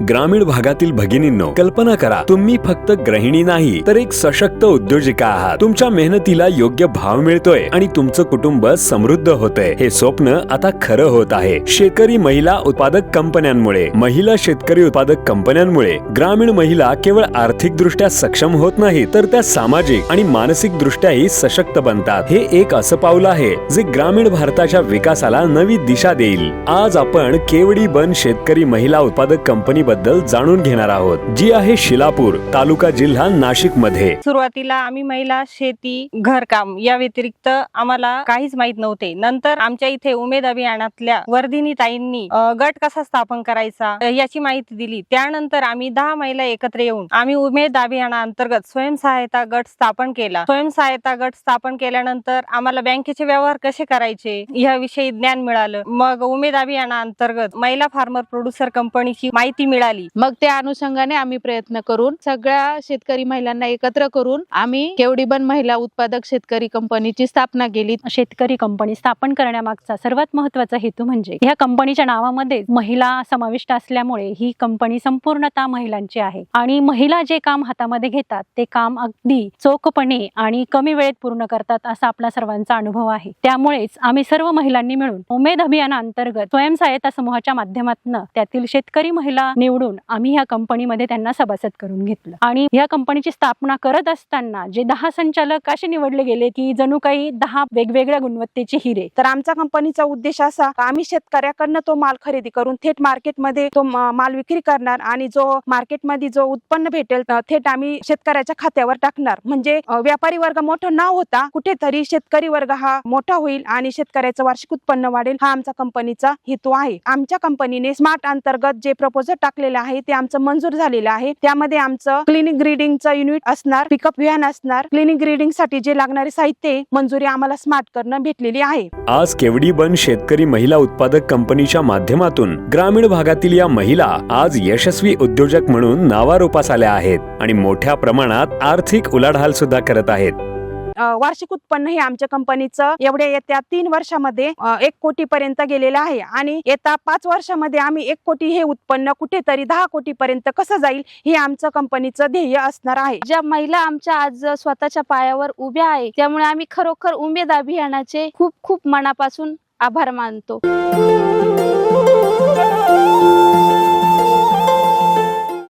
ग्रामीण भागातील भगिनींनो कल्पना करा तुम्ही फक्त गृहिणी नाही तर एक सशक्त उद्योजिका आहात. तुमच्या मेहनतीला योग्य भाव मिळतोय आणि तुमचं कुटुंब समृद्ध होतंय. हे स्वप्न आता खरं होत आहे. शेतकरी महिला उत्पादक कंपन्यांमुळे महिला शेतकरी उत्पादक कंपन्यांमुळे ग्रामीण महिला केवळ आर्थिक दृष्ट्या सक्षम होत नाही तर त्या सामाजिक आणि मानसिक दृष्ट्याही सशक्त बनतात. हे एक असं पाऊल आहे जे ग्रामीण भारताच्या विकासाला नवी दिशा देईल. आज आपण केवडी बन शेतकरी महिला उत्पादक कंपनी बद्दल जाणून घेणार आहोत. जी आहे शिलापूर तालुका जिल्हा नाशिकमध्ये सुरुवातीला आम्ही महिला शेती घरकाम या व्यतिरिक्त आम्हाला काहीच माहीत नव्हते. नंतर आमच्या इथे उमेद अभियानातल्या वर्धिनी ताईंनी गट कसा स्थापन करायचा याची माहिती दिली. त्यानंतर आम्ही दहा महिला एकत्र येऊन आम्ही उमेद अभियाना अंतर्गत स्वयंसहायता गट स्थापन केला. स्वयंसहायता गट स्थापन केल्यानंतर आम्हाला बँकेचे व्यवहार कसे करायचे याविषयी ज्ञान मिळालं. मग उमेद अभियाना अंतर्गत महिला फार्मर प्रोड्युसर कंपनीची माहिती मिळाली. मग त्या अनुषंगाने आम्ही प्रयत्न करून सगळ्या शेतकरी महिलांना एकत्र करून आम्ही केवडीबन महिला उत्पादक शेतकरी कंपनीची स्थापना केली. शेतकरी कंपनी स्थापन करण्यामागचा सर्वात महत्त्वाचा हेतू म्हणजे ह्या कंपनीच्या नावामध्ये महिला समाविष्ट असल्यामुळे ही कंपनी संपूर्णतः महिलांची आहे. आणि महिला जे काम हातामध्ये घेतात ते काम अगदी चोखपणे आणि कमी वेळेत पूर्ण करतात असा आपला सर्वांचा अनुभव आहे. त्यामुळेच आम्ही सर्व महिलांनी मिळून उमेद अभियानाअंतर्गत स्वयंसहायता समूहाच्या माध्यमातून त्यातील शेतकरी महिला निवडून आम्ही ह्या कंपनीमध्ये त्यांना सभासद करून घेतलं. आणि ह्या कंपनीची स्थापना करत असताना जे दहा संचालक असे निवडले गेले की जणू काही दहा वेगवेगळ्या गुणवत्तेचे हिरे. तर आमच्या कंपनीचा उद्देश असा आम्ही शेतकऱ्याकडनं तो माल खरेदी करून थेट मार्केटमध्ये तो माल विक्री करणार आणि जो मार्केटमध्ये जो उत्पन्न भेटेल थेट आम्ही शेतकऱ्याच्या खात्यावर टाकणार. म्हणजे व्यापारी वर्ग मोठा न होता कुठेतरी शेतकरी वर्ग हा मोठा होईल आणि शेतकऱ्याचं वार्षिक उत्पन्न वाढेल हा आमचा कंपनीचा हेतू आहे. आमच्या कंपनीने स्मार्ट अंतर्गत जे प्रपोजल टाकलेलं आहे ते आमचं मंजूर झालेलं आहे. त्यामध्ये आमचं क्लिनिक ग्रीडिंगचं युनिट असणार पिकअप व्हॅन असणार. क्लिनिक ग्रीडिंगसाठी जे लागणारे साहित्य मंजुरी आम्हाला स्मार्ट करणं भेटलेली आहे. आज केवडी बन शेतकरी महिला उत्पादक कंपनीच्या माध्यमातून ग्रामीण भागातील या महिला आज यशस्वी उद्योजक म्हणून नावारूपास आल्या आहेत आणि मोठ्या प्रमाणात आर्थिक उलाढाल सुद्धा करत आहेत. वार्षिक उत्पन्न हे आमच्या कंपनीचं एवढ्या येत्या तीन वर्षामध्ये एक कोटी पर्यंत गेलेलं आहे. आणि येत्या पाच वर्षामध्ये आम्ही एक कोटी हे उत्पन्न कुठेतरी दहा कोटी पर्यंत कसं जाईल हे आमचं कंपनीचं ध्येय असणार आहे. ज्या महिला आमच्या आज स्वतःच्या पायावर उभ्या आहे त्यामुळे आम्ही खरोखर उमेद अभियानाचे खूप खूप मनापासून आभार मानतो.